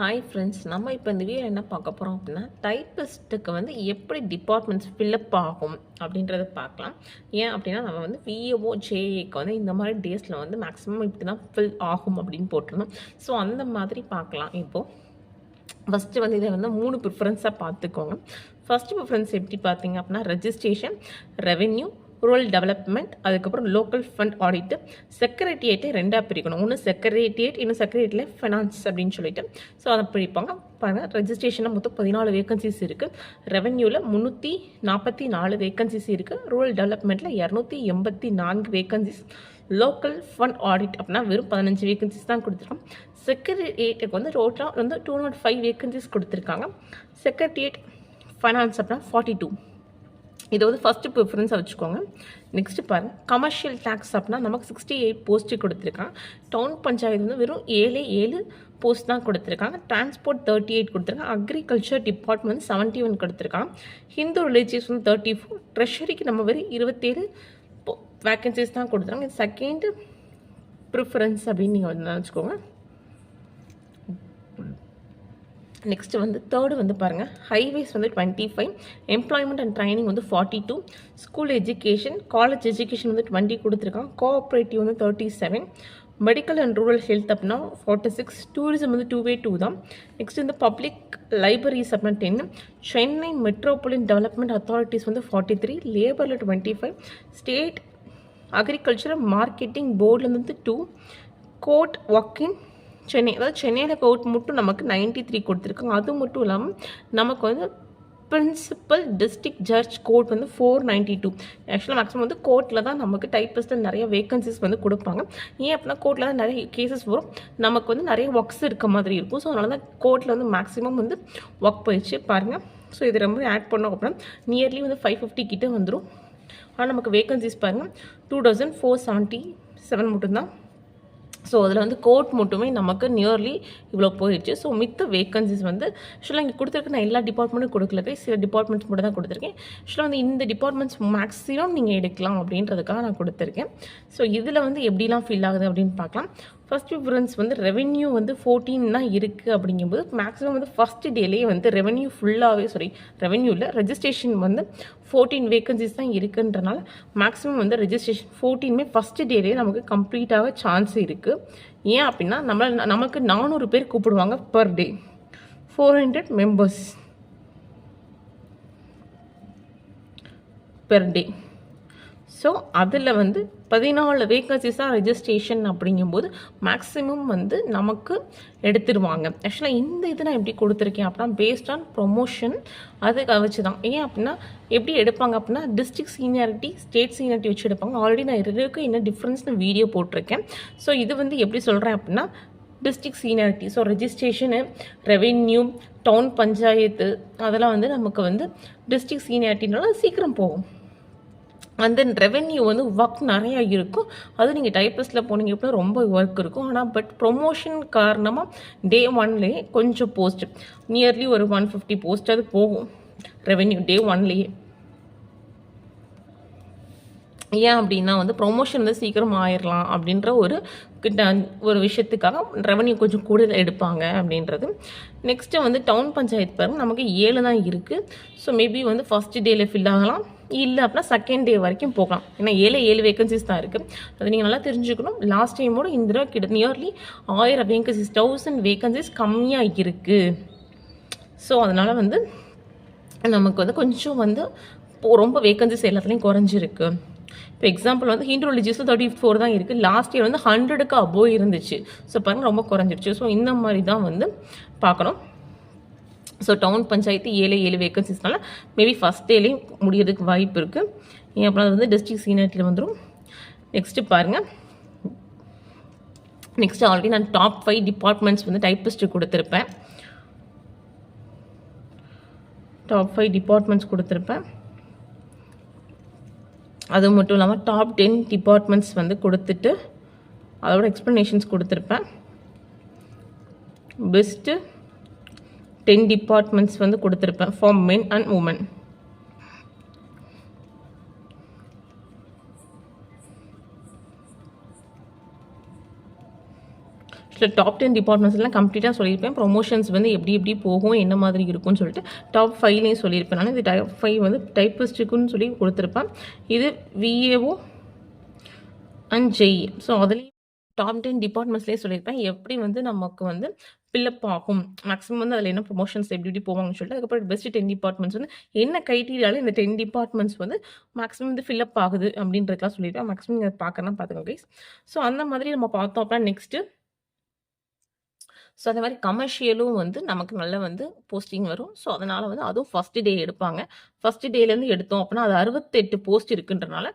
Hi friends நம்ம இப்போ இந்த வீடியோ என்ன பார்க்க போகிறோம் அப்படின்னா டைப்பிஸ்ட்டுக்கு வந்து எப்படி டிபார்ட்மெண்ட்ஸ் ஃபில்லப் ஆகும் அப்படின்றத பார்க்கலாம். ஏன் அப்படின்னா நம்ம வந்து விஏஓ ஜேஏக்கு வந்து இந்த மாதிரி டேஸில் வந்து மேக்ஸிமம் இப்படி தான் ஃபில் ஆகும் அப்படின்னு போட்டிருந்தோம். ஸோ அந்த மாதிரி பார்க்கலாம். இப்போது ஃபஸ்ட்டு வந்து இதை வந்து மூணு ப்ரிஃபரன்ஸாக பார்த்துக்கோங்க. ஃபஸ்ட்டு ப்ரிஃபரன்ஸ் எப்படி பார்த்தீங்க அப்படின்னா ரெஜிஸ்ட்ரேஷன் ரெவென்யூ ரூரல் டெவலப்மெண்ட் அதுக்கப்புறம் லோக்கல் ஃபண்ட் ஆடிட்டு செக்ரட்டரியேட்டை ரெண்டாக பிரிக்கணும். ஒன்று செக்ரட்டரியேட் இன்னும் செக்ரட்டரியில் ஃபைனான்ஸ் அப்படின்னு சொல்லிட்டு. ஸோ அதை பிரிப்பாங்க. பாருங்கள் ரெஜிஸ்ட்ரேஷனில் மொத்தம் பதினாலு வேகன்சிஸ் இருக்குது ரெவென்யூவில் முந்நூற்றி நாற்பத்தி நாலு வேகன்சிஸ் இருக்குது ரூரல் டெவலப்மெண்ட்டில் இரநூத்தி எண்பத்தி நான்கு வேகன்சிஸ் லோக்கல் ஃபண்ட் ஆடிட் அப்படின்னா வெறும் பதினஞ்சு வேகன்சிஸ் தான் கொடுத்துருக்கோம் செக்ரட்டரியேட்டுக்கு வந்து டோட்டலாக வந்து டூ நாட் ஃபைவ் வேகன்சிஸ் கொடுத்துருக்காங்க. செக்ரட்டரியேட் ஃபைனான்ஸ் அப்படின்னா ஃபார்ட்டி டூ இதை வந்து ஃபஸ்ட்டு ப்ரிஃபரன்ஸாக வச்சுக்கோங்க. நெக்ஸ்ட்டு பாருங்கள் கமர்ஷியல் டேக்ஸ் அப்படின்னா நமக்கு சிக்ஸ்டி எயிட் போஸ்ட்டு கொடுத்துருக்கான் டவுன் பஞ்சாயத்து வந்து வெறும் ஏழு ஏழு போஸ்ட் தான் கொடுத்துருக்காங்க. டிரான்ஸ்போர்ட் தேர்ட்டி எயிட் கொடுத்துருக்காங்க. அக்ரிகல்ச்சர் டிபார்ட்மெண்ட் செவன்ட்டி ஒன் கொடுத்துருக்காங்க. ஹிந்து ரிலீஜியஸ் வந்து தேர்ட்டி ஃபோர் ட்ரெஷரிக்கு நம்ம வெறும் இருபத்தேழு வேக்கன்சிஸ் தான் கொடுத்துருக்காங்க. செகண்ட் ப்ரிஃபரன்ஸ் அப்படின்னு நீங்கள் வந்து நினச்சிக்கோங்க. நெக்ஸ்ட்டு வந்து தேர்டு வந்து பாருங்கள் ஹைவேஸ் வந்து twenty five employment and training வந்து forty two school education college education வந்து டுவெண்ட்டி கொடுத்துருக்கான் கோஆப்ரேட்டிவ் வந்து thirty seven medical and rural health அப்படின்னா ஃபார்ட்டி சிக்ஸ் டூரிசம் வந்து டூ வே டூ தான். நெக்ஸ்ட் வந்து பப்ளிக் லைப்ரரிஸ் அப்படின்னா டென்னு சென்னை மெட்ரோபாலின் டெவலப்மெண்ட் அத்தாரிட்டிஸ் வந்து forty three லேபரில் twenty five state agriculture marketing போர்டில் வந்து டூ கோர்ட் ஒர்க்கிங் சென்னை அதாவது சென்னையில் கோர்ட் மட்டும் நமக்கு நைன்ட்டி த்ரீ கொடுத்துருக்காங்க. அது மட்டும் இல்லாமல் நமக்கு வந்து பிரின்சிபல் டிஸ்ட்ரிக்ட் ஜட்ஜ் கோர்ட் வந்து ஃபோர் நைன்ட்டி டூ ஆக்சுவலாக மேக்ஸிமம் வந்து கோர்ட்டில் தான் நமக்கு டைப்பிஸ்ட்டில் நிறைய வேகன்சிஸ் வந்து கொடுப்பாங்க. ஏன் அப்படின்னா கோர்ட்டில் தான் நிறைய கேசஸ் வரும். நமக்கு வந்து நிறைய ஒர்க்ஸ் இருக்க மாதிரி இருக்கும். ஸோ அதனால தான் கோர்ட்டில் வந்து மேக்ஸிமம் வந்து ஒர்க் போயிடுச்சு. பாருங்கள் ஸோ இது ரொம்ப ஆட் பண்ணோம் அப்படின்னா நியர்லி வந்து ஃபைவ் ஃபிஃப்டி கிட்டே வந்துடும் ஆனால் நமக்கு வேகன்சிஸ் பாருங்கள் two thousand four seventy seven மட்டும்தான். ஸோ அதில் வந்து கோட் மட்டுமே நமக்கு நியர்லி இவ்வளோ போயிடுச்சு. ஸோ மித்த வேக்கன்சிஸ் வந்து ஆக்சுவலாக இங்கே கொடுத்துருக்க. நான் எல்லா டிபார்ட்மெண்ட்டும் கொடுக்கல சில டிபார்ட்மெண்ட்ஸ் மட்டும் தான் கொடுத்துருக்கேன். ஆக்சுவலாக வந்து இந்த டிபார்ட்மெண்ட்ஸ் மேக்ஸிமம் நீங்கள் எடுக்கலாம் அப்படின்றதுக்காக நான் கொடுத்துருக்கேன். ஸோ இதில் வந்து எப்படிலாம் ஃபில் ஆகுது அப்படின்னு பார்க்கலாம். ஃபர்ஸ்ட் ப்ரிஃபரன்ஸ் வந்து ரெவென்யூ வந்து ஃபோர்டீன் தான் இருக்குது அப்படிங்கும்போது மேக்ஸிமம் வந்து ஃபஸ்ட் டேலேயே வந்து ரெவென்யூ ஃபுல்லாகவே சாரி ரெவென்யூவில் ரெஜிஸ்ட்ரேஷன் வந்து ஃபோர்டீன் வேகன்சிஸ் தான் இருக்குன்றனால மேக்ஸிமம் வந்து ரெஜிஸ்ட்ரேஷன் ஃபோர்டீனுமே ஃபஸ்ட் டேலேயே நமக்கு கம்ப்ளீட்டாக சான்ஸ் இருக்குது ஏன் அப்படின்னா நம்ம நமக்கு நானூறு பேர் கூப்பிடுவாங்க per day four hundred members per day so அதில் வந்து பதினாலு வேகன்சிஸ் தான் ரெஜிஸ்ட்ரேஷன் அப்படிங்கும்போது மேக்ஸிமம் வந்து நமக்கு எடுத்துருவாங்க. ஆக்சுவலாக இந்த இது நான் எப்படி கொடுத்துருக்கேன் அப்படின்னா பேஸ்ட் ஆன் ப்ரொமோஷன் அதுக்கு வச்சு தான் ஏன் அப்படின்னா எப்படி எடுப்பாங்க அப்படின்னா டிஸ்ட்ரிக்ட் சீனியாரிட்டி ஸ்டேட் சீனியாரிட்டி வச்சு எடுப்பாங்க. ஆல்ரெடி நான் இருக்கு என்ன டிஃப்ரென்ஸ்னு வீடியோ போட்டிருக்கேன். ஸோ இது வந்து எப்படி சொல்கிறேன் அப்படின்னா district seniority so registration revenue town panchayat அதெல்லாம் வந்து நமக்கு வந்து டிஸ்ட்ரிக்ட் சீனியாரிட்டினால சீக்கிரம் போகும். அண்ட் தென் ரெவென்யூ வந்து ஒர்க் நிறையா இருக்கும். அது நீங்கள் டைப்பிஸ்டில் போனீங்க அப்படின்னா ரொம்ப ஒர்க் இருக்கும். ஆனால் பட் ப்ரொமோஷன் காரணமாக டே ஒன்லேயே கொஞ்சம் போஸ்ட் நியர்லி ஒரு ஒன் ஃபிஃப்டி போஸ்ட் அது போகும். ரெவென்யூ டே ஒன்லேயே ஏன் அப்படின்னா வந்து ப்ரொமோஷன் வந்து சீக்கிரம் ஆயிடலாம் அப்படின்ற ஒரு கிட்ட ஒரு விஷயத்துக்காக ரெவன்யூ கொஞ்சம் கூடுதல் எடுப்பாங்க அப்படின்றது. நெக்ஸ்ட்டு வந்து டவுன் பஞ்சாயத்து பாருங்க நமக்கு ஏழு தான் இருக்குது ஸோ மேபி வந்து ஃபஸ்ட் டேல ஃபில் ஆகலாம். இல்லை அப்படின்னா செகண்ட் டே வரைக்கும் போகலாம். ஏன்னா ஏழு ஏழு வேகன்சிஸ் தான் இருக்குது அது நீங்கள் நல்லா தெரிஞ்சுக்கணும். லாஸ்ட் டைமோட இந்த தடவை கிட்ட நியர்லி ஆயிரம் வேகன்சிஸ் தௌசண்ட் வேகன்சிஸ் கம்மியாக இருக்குது ஸோ அதனால் வந்து நமக்கு வந்து கொஞ்சம் வந்து ரொம்ப வேகன்சிஸ் எல்லாத்துலேயும் குறைஞ்சிருக்கு. இப்போ எக்ஸாம்பிள் வந்து ஹிந்து ரிலிஜியஸில் தேர்ட்டி ஃபோர் தான் இருக்குது லாஸ்ட் இயர் வந்து ஹண்ட்ரடுக்கு அபோவ் இருந்துச்சு. ஸோ பாருங்கள் ரொம்ப குறைஞ்சிருச்சு. ஸோ இந்த மாதிரி தான் வந்து பார்க்கணும். ஸோ டவுன் பஞ்சாயத்து ஏழு ஏழு வேக்கன்சிஸ்னால மேபி ஃபஸ்ட் டேலேயும் முடியறதுக்கு வாய்ப்பு இருக்குது அப்புறம் அது வந்து டிஸ்ட்ரிக்ட் சீனியரிட்டியில் வந்துடும் நெக்ஸ்ட்டு பாருங்கள் நெக்ஸ்ட் ஆல்ரெடி நான் டாப் ஃபைவ் டிபார்ட்மெண்ட்ஸ் வந்து டைப்பிஸ்ட்டு கொடுத்துருப்பேன். டாப் ஃபைவ் டிபார்ட்மெண்ட்ஸ் கொடுத்துருப்பேன். அது மட்டும் இல்லாமல் டாப் டென் டிபார்ட்மெண்ட்ஸ் வந்து கொடுத்துட்டு அதோட எக்ஸ்ப்ளனேஷன்ஸ் கொடுத்துருப்பேன். பெஸ்ட்டு டென் டிபார்ட்மெண்ட்ஸ் வந்து கொடுத்துருப்பேன் for men and women top ten டிபார்ட்மெண்ட்ஸ்லாம் கம்ப்ளீட்டாக சொல்லியிருப்பேன். ப்ரொமோஷன்ஸ் வந்து எப்படி எப்படி போகும் என்ன மாதிரி இருக்கும்னு சொல்லிட்டு டாப் ஃபைவ்லேயும் சொல்லியிருப்பேன். நான் இது டைப் ஃபைவ் வந்து டைப்பிஸ்ட்டுக்குன்னு சொல்லி கொடுத்துருப்பேன். இது விஏஓ அண்ட் ஜெய் ஸோ அதுலேயும் டாப் டென் டிபார்ட்மெண்ட்ஸ்லேயே சொல்லியிருப்பேன். எப்படி வந்து நமக்கு வந்து ஃபில்லப் ஆகும். மேக்ஸிமம் வந்து அதில் என்ன ப்ரொமோஷன்ஸ் எப்படி எப்படி போவாங்கன்னு சொல்லிட்டு அதுக்கப்புறம் பெஸ்ட் டென் டிபார்ட்மெண்ட்ஸ் வந்து என்ன க்ரைட்டீரியாவில் இந்த டென் டிபார்ட்மெண்ட்ஸ் வந்து மேக்ஸிமம் வந்து ஃபில்லப் ஆகுது அப்படின்றதுலாம் சொல்லியிருப்பேன். மேக்ஸிமம் நீங்கள் பார்க்கறனா பார்த்துக்கோங்க கைஸ் ஸோ அந்த மாதிரி நம்ம பார்த்தோம் அப்படின்னா நெக்ஸ்ட்டு ஸோ அதே மாதிரி கமர்ஷியலும் வந்து நமக்கு நல்ல வந்து போஸ்டிங் வரும். ஸோ அதனால் வந்து அதுவும் ஃபஸ்ட்டு டே எடுப்பாங்க. ஃபஸ்ட்டு டேலேருந்து எடுத்தோம் அப்படின்னா அது அறுபத்தெட்டு போஸ்ட் இருக்குன்றனால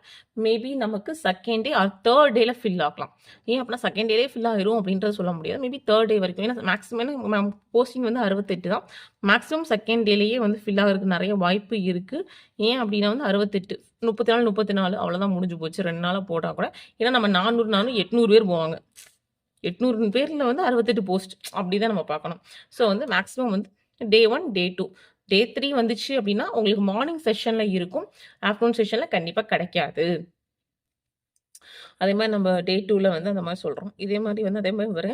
மேபி நமக்கு செகண்ட் டே ஆர் தேர்ட் டேல ஃபில் ஆகலாம். ஏன் அப்படின்னா செகண்ட் டேலே ஃபில் ஆயிரும் அப்படின்றது சொல்ல முடியாது. மேபி தேர்ட் டே வரைக்கும். ஏன்னா மேக்ஸிமம் போஸ்டிங் வந்து அறுபத்தெட்டு தான். மேக்ஸிமம் செகண்ட் டேலேயே வந்து ஃபில் ஆகிறதுக்கு நிறைய வாய்ப்பு இருக்குது ஏன் அப்படின்னா வந்து அறுபத்தெட்டு முப்பத்தி நாலு முப்பத்தி நாலு அவ்வளோதான் முடிஞ்சு போச்சு. ரெண்டு நாளாக போட்டால் கூட. ஏன்னா நம்ம நானூறு நானூறு எட்நூறு பேர் போவாங்க. எட்நூறு பேரில் வந்து அறுபத்தெட்டு போஸ்ட் அப்படி தான் நம்ம பார்க்கணும். ஸோ வந்து மேக்ஸிமம் வந்து day one day two day three வந்துச்சு அப்படின்னா உங்களுக்கு மார்னிங் செஷனில் இருக்கும். ஆஃப்டர்நூன் செஷனில் கண்டிப்பாக கிடைக்காது. அதே மாதிரி நம்ம டே டூவில் வந்து அந்த மாதிரி சொல்கிறோம் இதே மாதிரி வந்து அதே மாதிரி வர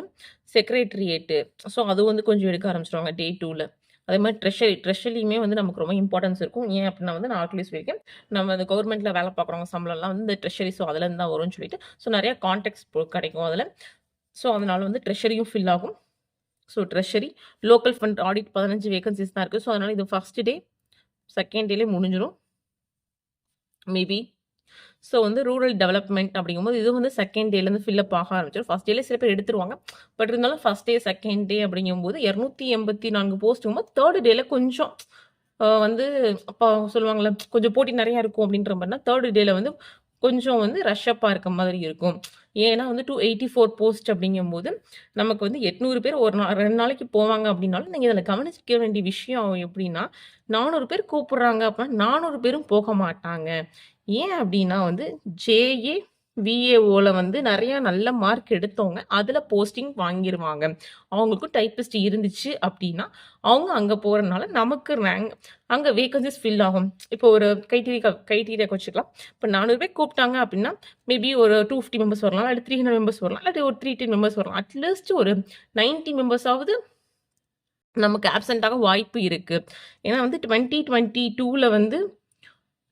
செக்ரட்டரியேட்டு ஸோ அது வந்து கொஞ்சம் எடுக்க ஆரம்பிச்சிருவாங்க டே டூவில் அதே மாதிரி ட்ரெஷரி ட்ரெஷரியுமே வந்து நமக்கு ரொம்ப இம்பார்ட்டன்ஸ் இருக்கும். ஏன் அப்படின்னா வந்து நான் ஆல்ரெடி சொல்லியிருக்கேன் நம்ம அந்த கவர்மெண்ட்டில் வேலை பார்க்குறவங்க சம்பளம்லாம் வந்து இந்த ட்ரெஷரி ஸோ அதுலேருந்து தான் வரும்னு சொல்லிட்டு ஸோ நிறையா கான்டாக்ட்ஸ் கிடைக்கும் அதில். ஸோ அதனால் வந்து ட்ரெஷரியும் ஃபில் ஆகும். So treasury local fund audit பதினஞ்சு வேகன்சிஸ் தான் இருக்குது ஸோ அதனால் இது ஃபஸ்ட் டே செகண்ட் டேலே முடிஞ்சிடும் மேபி ஸோ வந்து ரூரல் டெவலப்மெண்ட் அப்படிங்கும்போது இது வந்து செகண்ட் டேலேருந்து ஃபில்லப் ஆக ஆரம்பிச்சிடும் ஃபஸ்ட் டேலே சில பேர் எடுத்துருவாங்க. பட் இருந்தாலும் ஃபஸ்ட் டே செகண்ட் டே அப்படிங்கும்போது இரநூத்தி எண்பத்தி நான்கு போஸ்ட்டுங்கும்போது தேர்ட் டேல கொஞ்சம் வந்து அப்போ சொல்லுவாங்களே கொஞ்சம் போட்டி நிறையா இருக்கும் அப்படின்ற மாதிரினா தேர்டு டேல வந்து கொஞ்சம் வந்து ரஷ்அப்பாக இருக்க மாதிரி இருக்கும். ஏன்னா வந்து டூ எயிட்டி ஃபோர் போஸ்ட் அப்படிங்கும்போது நமக்கு வந்து எட்நூறு பேர் ஒரு நாள் ரெண்டு நாளைக்கு போவாங்க அப்படின்னாலும் நீங்கள் இதில் கவனிச்சிக்க வேண்டிய விஷயம் எப்படின்னா நானூறு பேர் கூப்பிட்றாங்க அப்படின்னா நானூறு பேரும் போக மாட்டாங்க. ஏன் அப்படின்னா வந்து ஜேஏ விஏஓவில் வந்து நிறையா நல்ல மார்க் எடுத்தவங்க அதில் போஸ்டிங் வாங்கிடுவாங்க அவங்களுக்கும் டைப்பிஸ்ட் இருந்துச்சு அப்படின்னா அவங்க அங்கே போகிறனால நமக்கு ரேங்க் அங்கே வேகன்சிஸ் ஃபில் ஆகும். இப்போ ஒரு கைட்டீரியா கைட்டீரியாக்கு வச்சுக்கலாம். இப்போ நானூறு பேர் கூப்பிட்டாங்க அப்படின்னா மேபி ஒரு டூ ஃபிஃப்டி மெம்பர்ஸ் வரலாம் இல்லை த்ரீ ஹண்ட்ரட் மெம்பர்ஸ் வரலாம் இல்லாட்டி ஒரு த்ரீ டென் மெம்பர்ஸ் வரலாம். அட்லீஸ்ட் ஒரு நைன்ட்டி மெம்பர்ஸாவது நமக்கு ஆப்சென்ட்டாக வாய்ப்பு இருக்குது ஏன்னா வந்து டுவெண்ட்டி டுவெண்ட்டி டூவில் வந்து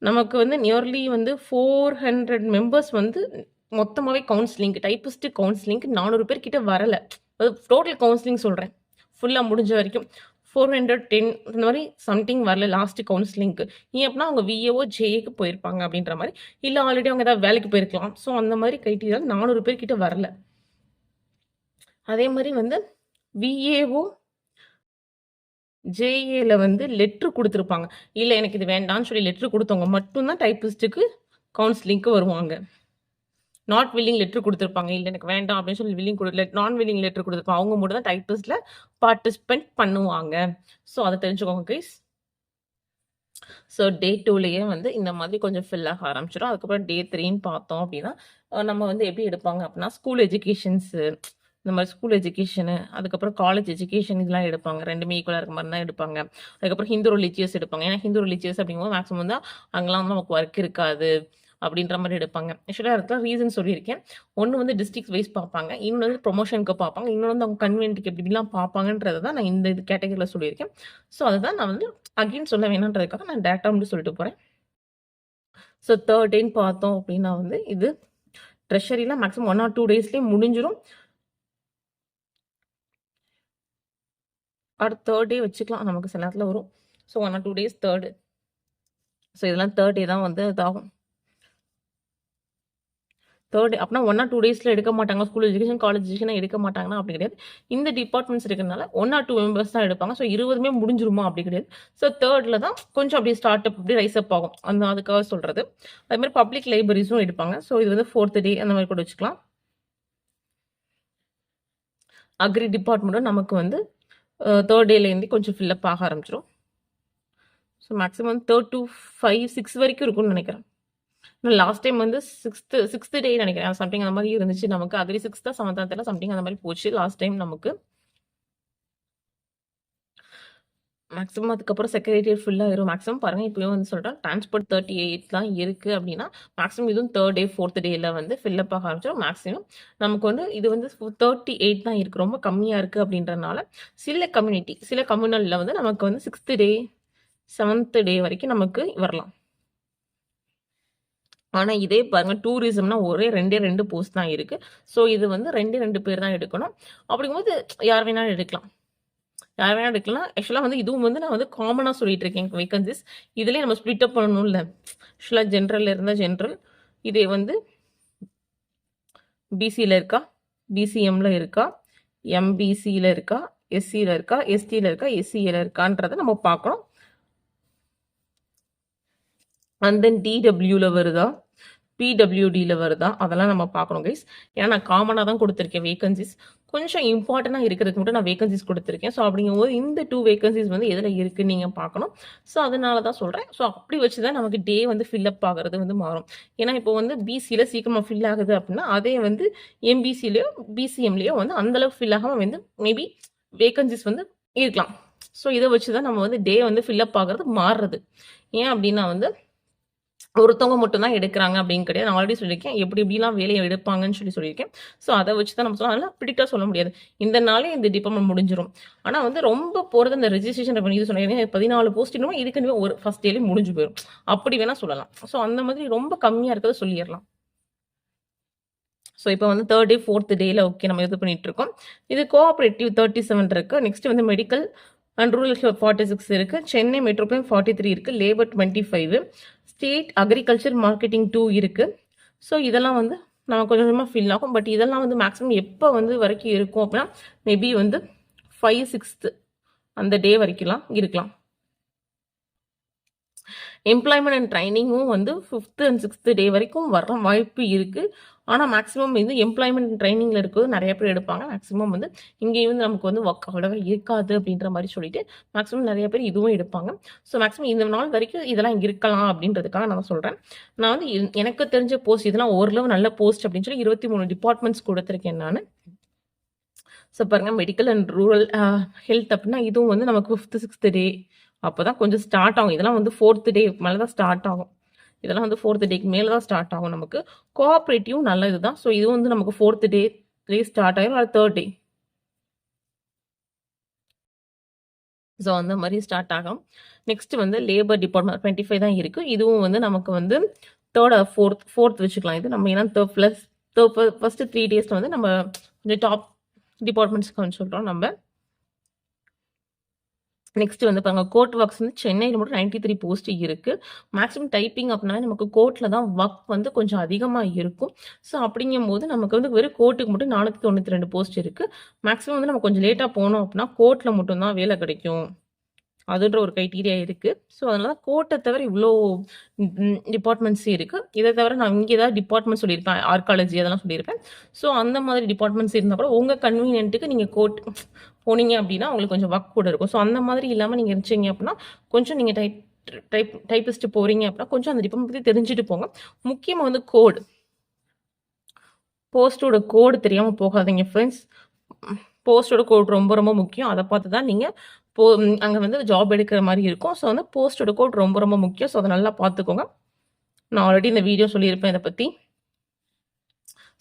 நமக்கு வந்து நியர்லி வந்து ஃபோர் ஹண்ட்ரட் மெம்பர்ஸ் வந்து மொத்தமாகவே கவுன்சிலிங் டைப்பிஸ்ட்டு கவுன்சிலிங் நானூறு பேர் கிட்ட வரலை டோட்டல் கவுன்சிலிங் சொல்கிறேன் ஃபுல்லாக முடிஞ்ச வரைக்கும். ஃபோர் ஹண்ட்ரட் டென் இந்த மாதிரி சம்திங் வரல லாஸ்ட் கவுன்சிலிங்க்கு ஏன் அப்படின்னா அவங்க விஏஓ ஜேஏக்கு போயிருப்பாங்க அப்படின்ற மாதிரி. இல்லை ஆல்ரெடி அவங்க ஏதாவது வேலைக்கு போயிருக்கலாம். ஸோ அந்த மாதிரி க்ரைட்டீரியா நானூறு பேர் கிட்ட வரல. அதே மாதிரி வந்து விஏஓ ஜேஏல வந்து லெட்ரு கொடுத்துருப்பாங்க. இல்லை எனக்கு இது வேண்டாம்னு சொல்லி லெட்ரு கொடுத்தவங்க மட்டும்தான் டைப்பிஸ்ட்டுக்கு கவுன்சிலிங்க்கு வருவாங்க. நாட் வில்லிங் லெட்ரு கொடுத்துருப்பாங்க. இல்லை எனக்கு வேண்டாம் அப்படின்னு சொல்லி வில்லிங் கொடு நான் வில்லிங் லெட்ரு கொடுத்துருப்பாங்க. அவங்க மட்டும் தான் டைப்பிஸ்ட்டில் பார்ட்டிசிபெண்ட் பண்ணுவாங்க. ஸோ அதை தெரிஞ்சுக்கோங்க கைஸ் ஸோ டே டூலேயே வந்து இந்த மாதிரி கொஞ்சம் ஃபில் ஆக ஆரம்பிச்சிடும் அதுக்கப்புறம் டே த்ரீன்னு பார்த்தோம் அப்படின்னா நம்ம வந்து எப்படி எடுப்பாங்க அப்படின்னா ஸ்கூல் எஜுகேஷன்ஸு இந்த மாதிரி ஸ்கூல் எஜுகேஷனு அதுக்கப்புறம் காலேஜ் எஜுகேஷன் இதெல்லாம் எடுப்பாங்க. ரெண்டுமே ஈக்குவலாக இருக்க மாதிரி தான் எடுப்பாங்க. அதுக்கப்புறம் ஹிந்து ரிலீஜியஸ் எடுப்பாங்க. ஏன்னா ஹிந்து ரிலீஜியஸ் அப்படிங்கும்போது மேக்ஸிமம் வந்து அங்கெல்லாம் வந்து நமக்கு ஒர்க் இருக்காது அப்படின்ற மாதிரி எடுப்பாங்க. ஆக்சுவலாக அதுக்கெல்லாம் ரீசன் சொல்லியிருக்கேன். ஒன்று வந்து டிஸ்ட்ரிக்ட் வைஸ் பார்ப்பாங்க. இன்னொன்று வந்து ப்ரொமோஷனுக்கு பார்ப்பாங்க. இன்னொன்று வந்து அவங்க கன்வென்ட்டுக்கு எப்படிலாம் இப்படிலாம் பார்ப்பாங்கன்றதை தான் நான் இந்த இது கேட்டகரியில் சொல்லியிருக்கேன். ஸோ அதுதான் நான் வந்து அகைன் சொல்ல வேணான்றதுக்காக நான் டேட்டா வந்து சொல்லிட்டு போகிறேன் ஸோ தேர்ட் பார்த்தோம் அப்படின்னா வந்து இது ட்ரெஷரிலாம் மேக்ஸிமம் ஒன் ஆர் டூ டேஸ்லேயே முடிஞ்சிடும் அடுத்த தேர்ட் டே வச்சுக்கலாம். நமக்கு சில நேரத்தில் வரும். So one or two days third so இதெல்லாம் தேர்ட் டே தான் வந்து இதாகும். தேர்ட் டே அப்படின்னா ஒன் ஆர் டூ டேஸில் எடுக்க மாட்டாங்க. ஸ்கூல் எஜுகேஷன் காலேஜ் எஜுகேஷன் எடுக்க மாட்டாங்கன்னா அப்படி கிடையாது. இந்த டிபார்ட்மெண்ட்ஸ் இருக்கிறனால ஒன் ஆர் டூ மெம்பர்ஸ் தான் எடுப்பாங்க. ஸோ இருபதுமே முடிஞ்சிருமா? அப்படி கிடையாது. ஸோ தேர்டில் தான் கொஞ்சம் அப்படியே ஸ்டார்ட் அப் அப்படி ரைஸ் அப் ஆகும். அந்த அதுக்காக சொல்கிறது அதுமாதிரி பப்ளிக் லைப்ரரிஸும் எடுப்பாங்க. ஸோ இது வந்து ஃபோர்த் டே அந்த மாதிரி கூட வச்சுக்கலாம். அக்ரி டிபார்ட்மெண்ட்டும் நமக்கு வந்து தேர்ட் டேலேருந்து கொஞ்சம் ஃபில்லப் ஆக ஆரம்பிச்சிடும் so maximum third to five six வரைக்கும் இருக்கும்னு நினைக்கிறேன். நான் லாஸ்ட் டைம் வந்து சிக்ஸ்த்து சிக்ஸ்த்து டே நினைக்கிறேன். சம்திங் அந்த மாதிரி இருந்துச்சு. நமக்கு அக்ரி சிக்ஸ்த்தா செவன்த்தா தெரியல சம்திங் அந்த மாதிரி போச்சு. லாஸ்ட் டைம் நமக்கு மேக்ஸிமம் அதுக்கப்புறம் செக்ரட்டரியேட் ஃபுல்லாக ஆயிரும். மேக்ஸிமம் பாருங்க இப்போயும் வந்து சொல்கிறேன் டிரான்ஸ்போர்ட் தேர்ட்டி எயிட் தான் இருக்குது அப்படின்னா மேக்ஸிமம் இதுவும் தேர்ட் டே ஃபோர்த் டேயில் வந்து ஃபில்லப் ஆக ஆரம்பிச்சிடும் மேக்ஸிமம் நமக்கு வந்து இது வந்து தேர்ட்டி எயிட் தான் இருக்குது ரொம்ப கம்மியாக இருக்குது அப்படின்றனால சில கம்யூனிட்டி சில கம்யூனலில் வந்து நமக்கு வந்து சிக்ஸ்த்து டே செவன்த்து டே வரைக்கும் நமக்கு வரலாம். ஆனால் இதே பாருங்கள் டூரிசம்னா ஒரே ரெண்டே ரெண்டு போஸ்ட் தான் இருக்குது ஸோ இது வந்து ரெண்டே ரெண்டு பேர் தான் எடுக்கணும். அப்படிங்கும்போது யார் வேணாலும் எடுக்கலாம். யார் வேணாலும் எடுக்கலாம் ஆக்சுவலாக வந்து இதுவும் வந்து நான் வந்து காமனாக சொல்லிட்டு இருக்கேன். வேக்கன்சிஸ் இதுலேயே நம்ம ஸ்ப்ளிட் அப் பண்ணணும்ல. ஆக்சுவலாக ஜென்ரலில் இருந்தால் ஜென்ரல் இதே வந்து பிசியில் இருக்கா? பிசிஎம்ல இருக்கா? எம்பிசியில் இருக்கா? எஸ்சியில் இருக்கா? எஸ்டியில் இருக்கா? எஸ்சியில் இருக்கான்றதை நம்ம பார்க்கணும். அண்ட் தென் டிடபிள்யூவில் வருதா? பிடபிள்யூடியில் வருதா? அதெல்லாம் நம்ம பார்க்கணும் கைஸ் ஏன்னா நான் காமனாக தான் கொடுத்துருக்கேன் வேகன்சிஸ் கொஞ்சம் இம்பார்ட்டண்ட்டாக இருக்கிறதுக்கு மட்டும் நான் வேகன்சிஸ் கொடுத்துருக்கேன். ஸோ அப்படிங்கும்போது இந்த டூ வேகன்சிஸ் வந்து எதில் இருக்குன்னு நீங்கள் பார்க்கணும். ஸோ அதனால தான் சொல்கிறேன் ஸோ அப்படி வச்சு தான் நமக்கு டே வந்து ஃபில்லப் ஆகிறது வந்து மாறும். ஏன்னா இப்போ வந்து பிசியில் சீக்கிரமாக ஃபில் ஆகுது அப்படின்னா அதே வந்து எம்பிசிலையோ பிசிஎம்லேயோ வந்து அந்தளவுக்கு ஃபில் ஆகாமல் வந்து மேபி வேகன்சிஸ் வந்து இருக்கலாம். ஸோ இதை வச்சு தான் நம்ம வந்து டே வந்து ஃபில்லப் ஆகிறது மாறுறது. ஏன் அப்படின்னா வந்து ஒருத்தவங்க மட்டும் தான் எடுக்கிறாங்க அப்படின்னு கிடையாது. நான் ஆல்ரெடி சொல்லியிருக்கேன். எப்படி எப்படிலாம் வேலையை எடுப்பாங்கன்னு சொல்லி சொல்லியிருக்கேன். ஸோ அதை வச்சு தான் நம்ம சொல்லலாம் அதெல்லாம் பிடிட்டாக சொல்ல முடியாது. இந்த நாளே இந்த டிபார்ட்மெண்ட் முடிஞ்சிடும் ஆனால் வந்து ரொம்ப போகிறது இந்த ரெஜிஸ்ட்ரேஷன் பண்ணி இது சொன்னீங்க. பதினாலு போஸ்ட் இன்னும் ஒரு ஃபஸ்ட் டேலேயே முடிஞ்சு போயிடும் அப்படி வேணால் சொல்லலாம். ஸோ அந்த மாதிரி ரொம்ப கம்மியாக இருக்கிறத சொல்லிடலாம். ஸோ இப்போ வந்து தேர்ட் டே ஃபோர்த் டேயில் ஓகே நம்ம இது பண்ணிட்டு இருக்கோம். இது கோஆப்ரேட்டிவ் தேர்ட்டி செவன் இருக்குது நெக்ஸ்ட் வந்து medical and rural forty six இருக்குது சென்னை மெட்ரோபாலின் ஃபார்ட்டி த்ரீ இருக்குது labour twenty five state agriculture marketing two இருக்குது ஸோ இதெல்லாம் வந்து நம்ம கொஞ்சம் கொஞ்சமாக ஃபில் ஆகும். பட் இதெல்லாம் வந்து மேக்ஸிமம் எப்போ வந்து வரைக்கும் இருக்கும் அப்படின்னா மேபி வந்து ஃபைவ் சிக்ஸ்த்து அந்த டே வரைக்கும்லாம் இருக்கலாம். எம்ப்ளாய்மெண்ட் அண்ட் ட்ரைனிங்கும் வந்து ஃபிஃப்த்து அண்ட் சிக்ஸ்த்து டே வரைக்கும் வர வாய்ப்பு இருக்குது ஆனால் மேக்ஸிமம் வந்து எம்ப்ளாய்மெண்ட் ட்ரைனிங்கில் இருக்கிறது நிறைய பேர் எடுப்பாங்க. மேக்ஸிமம் வந்து இங்கேயும் வந்து நமக்கு வந்து ஒர்க் அவ்வளோவா இருக்காது அப்படின்ற மாதிரி சொல்லிட்டு மேக்ஸிமம் நிறைய பேர் இதுவும் எடுப்பாங்க. ஸோ மேக்ஸிமம் இந்த நாள் வரைக்கும் இதெல்லாம் இருக்கலாம் அப்படின்றதுக்காக நான் சொல்கிறேன் நான் வந்து எனக்கு தெரிஞ்ச போஸ்ட் இதெல்லாம் ஓரளவு நல்ல போஸ்ட் அப்படின்னு சொல்லி இருபத்தி மூணு டிபார்ட்மெண்ட்ஸ் கொடுத்துருக்கேன் நான். ஸோ பாருங்க மெடிக்கல் அண்ட் ரூரல் ஹெல்த் அப்படின்னா இதுவும் வந்து நமக்கு ஃபிஃப்த்து சிக்ஸ்த்து டே அப்போ தான் கொஞ்சம் ஸ்டார்ட் ஆகும். இதெல்லாம் வந்து ஃபோர்த்து டே மேலே தான் ஸ்டார்ட் ஆகும். இதெல்லாம் வந்து ஃபோர்த்து டேக்கு மேலே தான் ஸ்டார்ட் ஆகும் நமக்கு. கோஆப்ரேட்டிவ் நல்ல இதுதான். ஸோ இது வந்து நமக்கு ஃபோர்த்து டே ஸ்டார்ட் ஆகிரும் அது தேர்ட் டே ஸோ அந்த மாதிரி ஸ்டார்ட் ஆகும். நெக்ஸ்ட் வந்து லேபர் டிபார்ட்மெண்ட் டுவெண்ட்டி ஃபைவ் தான் இருக்குது இதுவும் வந்து நமக்கு வந்து தேர்ட் ஃபோர்த் ஃபோர்த் வச்சுக்கலாம். இது நம்ம ஏன்னா third plus third first three டேஸில் வந்து நம்ம கொஞ்சம் டாப் டிபார்ட்மெண்ட்ஸ்க்கு வந்து சொல்கிறோம் நம்ம. நெக்ஸ்ட் வந்து பாருங்க கோர்ட் ஒர்க்ஸ் வந்து சென்னையில் மட்டும் நைன்டி த்ரீ போஸ்ட் இருக்கு. மேக்ஸிமம் டைப்பிங் அப்படின்னா நமக்கு கோர்ட்டில் தான் ஒர்க் வந்து கொஞ்சம் அதிகமாக இருக்கும். ஸோ அப்படிங்கும்போது நமக்கு வந்து வெறும் கோர்ட்டுக்கு மட்டும் நானூற்றி தொண்ணூற்றி ரெண்டு போஸ்ட் இருக்கு. மேக்ஸிமம் வந்து நம்ம கொஞ்சம் லேட்டாக போனோம் அப்படின்னா கோர்ட்டில் மட்டும்தான் வேலை கிடைக்கும். அதுன்ற ஒரு க்ரைட்டீரியா இருக்கு. ஸோ அதனால கோட்டை தவிர இவ்வளோ டிபார்ட்மெண்ட்ஸ் இருக்கு. இதை தவிர நான் இங்கே ஏதாவது டிபார்ட்மெண்ட் சொல்லியிருப்பேன் ஆர்காலஜி அதெல்லாம் சொல்லியிருப்பேன். ஸோ அந்த மாதிரி டிபார்ட்மெண்ட்ஸ் இருந்தால் கூட உங்கள் கன்வீனியன்ட்டுக்கு நீங்கள் கோர்ட் போனீங்க அப்படின்னா உங்களுக்கு கொஞ்சம் ஒர்க் கூட இருக்கும். ஸோ அந்த மாதிரி இல்லாமல் நீங்கள் இருந்துச்சிங்க அப்படின்னா கொஞ்சம் நீங்கள் டைப் டைப் டைப்பிஸ்ட் போகிறீங்க அப்படின்னா கொஞ்சம் அந்த டிபார்ட்மெண்ட் பற்றி தெரிஞ்சுட்டு போங்க. முக்கியமாக வந்து கோடு போஸ்டோட கோடு தெரியாமல் போகாதீங்க ஃப்ரெண்ட்ஸ் போஸ்டோட கோட் ரொம்ப ரொம்ப முக்கியம். அதை பார்த்து தான் நீங்கள் போ அங்கே வந்து ஜாப் எடுக்கிற மாதிரி இருக்கும். ஸோ வந்து போஸ்டோட கோட் ரொம்ப ரொம்ப முக்கியம். ஸோ அதை நல்லா பார்த்துக்கோங்க. நான் ஆல்ரெடி இந்த வீடியோ சொல்லியிருப்பேன் இதை பற்றி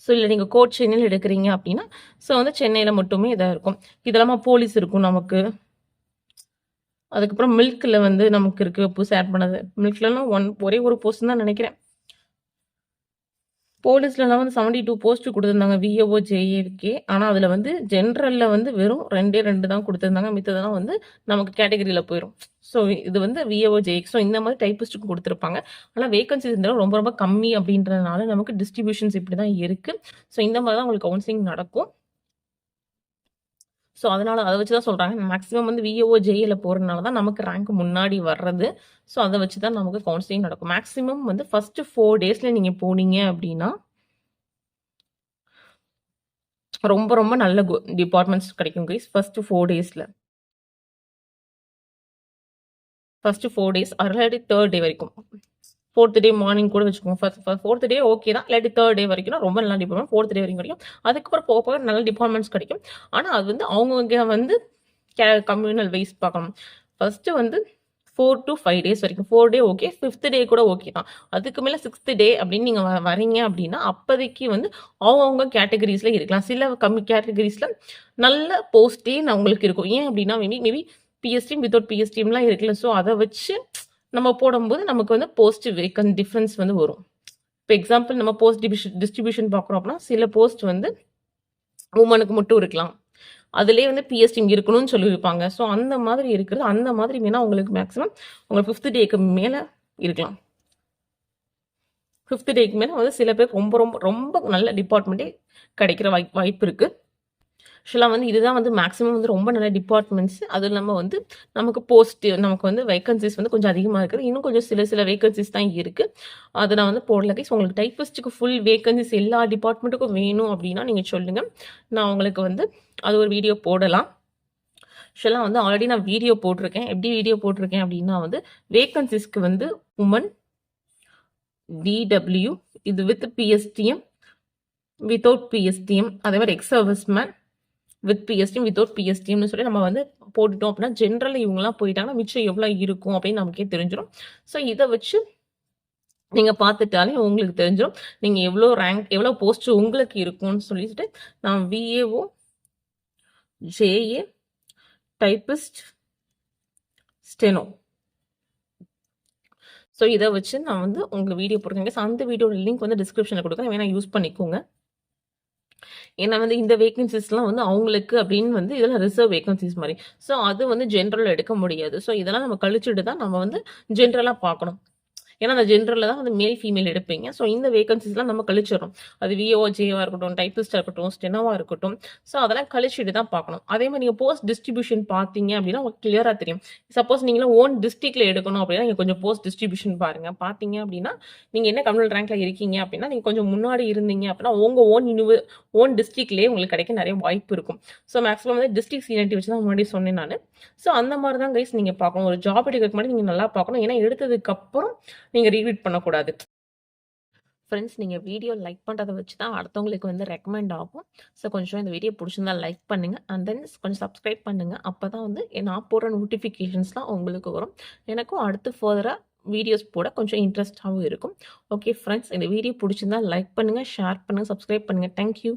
ஸோ இல்லை நீங்கள் கோட் சென்னையில் எடுக்கிறீங்க அப்படின்னா ஸோ வந்து சென்னையில் மட்டுமே இதாக இருக்கும். இதெல்லாமா போலீஸ் இருக்கும் நமக்கு. அதுக்கப்புறம் மில்கில் வந்து நமக்கு இருக்குது புதுசு ஆட் பண்ணது. மில்க்லலாம் ஒன் ஒரே ஒரு போஸ்ட் தான் நினைக்கிறேன். போலீஸ்லலாம் வந்து செவன்டி டூ போஸ்ட் கொடுத்துருந்தாங்க விஏஓ ஜேஏக்கே ஆனால் அதில் வந்து ஜென்ரலில் வந்து வெறும் ரெண்டே ரெண்டு தான் கொடுத்துருந்தாங்க. மித்ததெல்லாம் வந்து நமக்கு கேட்டகரியில் போயிடும் ஸோ இது வந்து விஏஓ ஜேஏக் ஸோ இந்த மாதிரி டைப்பிஸ்ட்டுக்கு கொடுத்துருப்பாங்க. ஆனால் வேகன்சிஸ் இருந்தாலும் ரொம்ப ரொம்ப கம்மி அப்படின்றதுனால நமக்கு டிஸ்ட்ரிபியூஷன்ஸ் இப்படி தான் இருக்குது ஸோ இந்த மாதிரி தான் உங்களுக்கு கவுன்சிலிங் நடக்கும். ஸோ அதனால் அதை வச்சு தான் சொல்கிறாங்க மேக்ஸிமம் வந்து விஏஓ ஜேஏல போகிறதுனால தான் நமக்கு ரேங்க் முன்னாடி வர்றது. ஸோ அதை வச்சு தான் நமக்கு கவுன்சிலிங் நடக்கும். மேக்ஸிமம் வந்து ஃபஸ்ட்டு ஃபோர் டேஸில் நீங்கள் போனீங்க அப்படின்னா ரொம்ப ரொம்ப நல்ல டிபார்ட்மெண்ட்ஸ் கிடைக்கும் கைஸ் ஃபஸ்ட்டு ஃபோர் டேஸில் ஃபஸ்ட்டு ஃபோர் டேஸ் இல்லாட்டி தேர்ட் டே வரைக்கும். ஃபோர்த் டே மார்னிங் கூட வச்சுக்கோங்க. ஃபர்ஸ்ட் ஃபோர்த் டே ஓகே தான். இல்லாட்டி தேர்ட் டே வரைக்கும் ரொம்ப நல்ல டிபார்ட்மெண்ட் ஃபோர்த் டே வரைக்கும் கிடைக்கும். அதுக்கப்புறம் போக போக நல்ல டிபார்ட்மெண்ட்ஸ் கிடைக்கும். ஆனால் அது வந்து அவங்கவுங்க வந்து கே கம்யூனல் வைஸ் பார்க்கணும். ஃபஸ்ட்டு வந்து ஃபோர் டு ஃபைவ் டேஸ் வரைக்கும். Four day okay fifth day கூட ஓகே தான். அதுக்கு மேலே சிக்ஸ்த் டே அப்படின்னு நீங்கள் வரீங்க அப்படின்னா அப்போதைக்கு வந்து அவங்கவுங்க கேட்டகரிஸில் இருக்கலாம். சில கம்மி கேட்டகரிஸில் நல்ல போஸ்டே நான் உங்களுக்கு இருக்கும். ஏன் அப்படின்னா மேபி மேபி பிஎஸ்டிஎம் வித்தவுட் பிஎஸ்டிஎம்லாம் இருக்குல்ல. ஸோ அதை வச்சு நம்ம போடும்போது நமக்கு வந்து போஸ்ட் வேக்கன் டிஃப்ரென்ஸ் வந்து வரும். இப்போ எக்ஸாம்பிள் நம்ம போஸ்ட் டிபிஷன் டிஸ்ட்ரிபியூஷன் பார்க்குறோம் அப்படின்னா சில போஸ்ட் வந்து உமனுக்கு மட்டும் இருக்கலாம். அதுலேயே வந்து பிஎஸ்டிங் இருக்கணும்னு சொல்லியிருப்பாங்க ஸோ அந்த மாதிரி இருக்கிறது அந்த மாதிரி வேணால் உங்களுக்கு மேக்ஸிமம் உங்களுக்கு ஃபிஃப்த் டேக்கு மேலே இருக்கலாம். ஃபிஃப்த் டேக்கு மேலே வந்து சில பேர் ரொம்ப ரொம்ப ரொம்ப நல்ல டிபார்ட்மெண்ட்டே கிடைக்கிற வாய் வாய்ப்பு இருக்குது ஆக்சுவலாக வந்து இதுதான் வந்து மேக்ஸிமம் வந்து ரொம்ப நல்ல டிபார்ட்மெண்ட்ஸ் அதுவும் இல்லாமல் வந்து நமக்கு போஸ்ட் நமக்கு வந்து வேகன்சிஸ் வந்து கொஞ்சம் அதிகமாக இருக்குது. இன்னும் கொஞ்சம் சில சில வேகன்சிஸ் தான் இருக்குது அதை நான் வந்து போடல கைஸ் உங்களுக்கு டைப்பிஸ்ட்டுக்கு ஃபுல் வேகன்சிஸ் எல்லா டிபார்ட்மெண்ட்டுக்கும் வேணும் அப்படின்னா நீங்கள் சொல்லுங்கள் நான் உங்களுக்கு வந்து அது ஒரு வீடியோ போடலாம். ஆக்சுவலாக வந்து ஆல்ரெடி நான் வீடியோ போட்டிருக்கேன். எப்படி வீடியோ போட்டிருக்கேன் அப்படின்னா வந்து வேகன்சிஸ்க்கு வந்து உமன் டிடபிள்யூ இது வித் பிஎஸ்டிஎம் வித்தவுட் பிஎஸ்டிஎம் அதே மாதிரி ex serviceman with PSTM without பிஎஸ்டின்னு சொல்லி நம்ம வந்து போட்டுட்டோம் அப்படின்னா ஜென்ரல் இவங்கெல்லாம் போயிட்டாங்கன்னா மிச்சம் எவ்வளோ இருக்கும் அப்படின்னு நமக்கே தெரிஞ்சிடும் ஸோ இதை வச்சு நீங்கள் பார்த்துட்டாலே உங்களுக்கு தெரிஞ்சிடும் நீங்கள் எவ்வளோ ரேங்க் எவ்வளோ போஸ்ட் உங்களுக்கு இருக்கும்னு சொல்லிட்டு நான் VAO JA typist steno so இதை வச்சு நான் வந்து உங்களுக்கு வீடியோ போட்டிருக்கேன். அந்த வீடியோட லிங்க் வந்து டிஸ்கிரிப்ஷனில் கொடுக்குறேன். வேணால் யூஸ் பண்ணிக்கோங்க. ஏன்னா வந்து இந்த வேகன்சிஸ்லாம் வந்து அவங்களுக்கு அப்படின்னு வந்து இதெல்லாம் ரிசர்வ் வேகன்சிஸ் மாதிரி. ஸோ அது வந்து ஜென்ரல் எடுக்க முடியாது. ஸோ இதெல்லாம் நம்ம கழிச்சுட்டு தான் நம்ம வந்து ஜென்ரலாக பார்க்கணும். ஏன்னா அந்த ஜென்ரலில் தான் வந்து மேல் ஃபீமேல் எடுப்பீங்க. ஸோ இந்த வேகன்சிஸ்லாம் நம்ம கழிச்சிடும் அது விஓ ஜேவாக இருக்கட்டும் டைப்பிஸ்டாக இருக்கட்டும் ஸ்டெனோவாக இருக்கட்டும். ஸோ அதெல்லாம் கழிச்சிட்டு தான் பார்க்கணும். அதே மாதிரி நீங்கள் போஸ்ட் டிஸ்ட்ரிபியூஷன் பார்த்தீங்க அப்படின்னா உங்களுக்கு கிளியராக தெரியும். சப்போஸ் நீங்களும் ஓன் டிஸ்ட்ரிக்ட்ல எடுக்கணும் அப்படின்னா நீங்கள் கொஞ்சம் போஸ்ட் டிஸ்ட்ரிபியூஷன் பாருங்கள் பார்த்தீங்க அப்படின்னா நீங்கள் என்ன கம்யூனல் ரேங்க்ல இருக்கீங்க அப்படின்னா நீங்கள் கொஞ்சம் முன்னாடி இருந்தீங்க அப்படின்னா உங்கள் ஓன் யூனிவ ஓன் டிஸ்ட்ரிக்ட்லேயே உங்களுக்கு கிடைக்க நிறைய வாய்ப்பு இருக்கும். ஸோ மேக்ஸிமம் வந்து டிஸ்ட்ரிக்ட் சீனியரிட்டி வச்சு தான் முன்னாடி சொன்னேன் நான். ஸோ அந்த மாதிரி தான் கைஸ் நீங்கள் பார்க்கணும். ஒரு ஜாப் எடுக்கிறதுக்கு முன்னாடி நீங்கள் நல்லா பார்க்கணும். ஏன்னா எடுத்ததுக்கப்புறம் நீங்கள் ரீவீட் பண்ணக்கூடாது. ஃப்ரெண்ட்ஸ் நீங்கள் வீடியோ லைக் பண்ணுறதை வச்சு தான் அடுத்தவங்களுக்கு வந்து ரெக்கமெண்ட் ஆகும். ஸோ கொஞ்சம் இந்த வீடியோ பிடிச்சிருந்தா லைக் பண்ணுங்கள் அண்ட் தென் கொஞ்சம் சப்ஸ்கிரைப் பண்ணுங்கள் அப்போ தான் வந்து நான் போடுற நோட்டிஃபிகேஷன்ஸ்லாம் உங்களுக்கு வரும். எனக்கும் அடுத்து ஃபர்தராக வீடியோஸ் போட கொஞ்சம் இன்ட்ரெஸ்டாகவும் இருக்கும். ஓகே ஃப்ரெண்ட்ஸ் இந்த வீடியோ பிடிச்சிருந்தா லைக் பண்ணுங்கள் ஷேர் பண்ணுங்கள் சப்ஸ்கிரைப் பண்ணுங்கள் தேங்க்யூ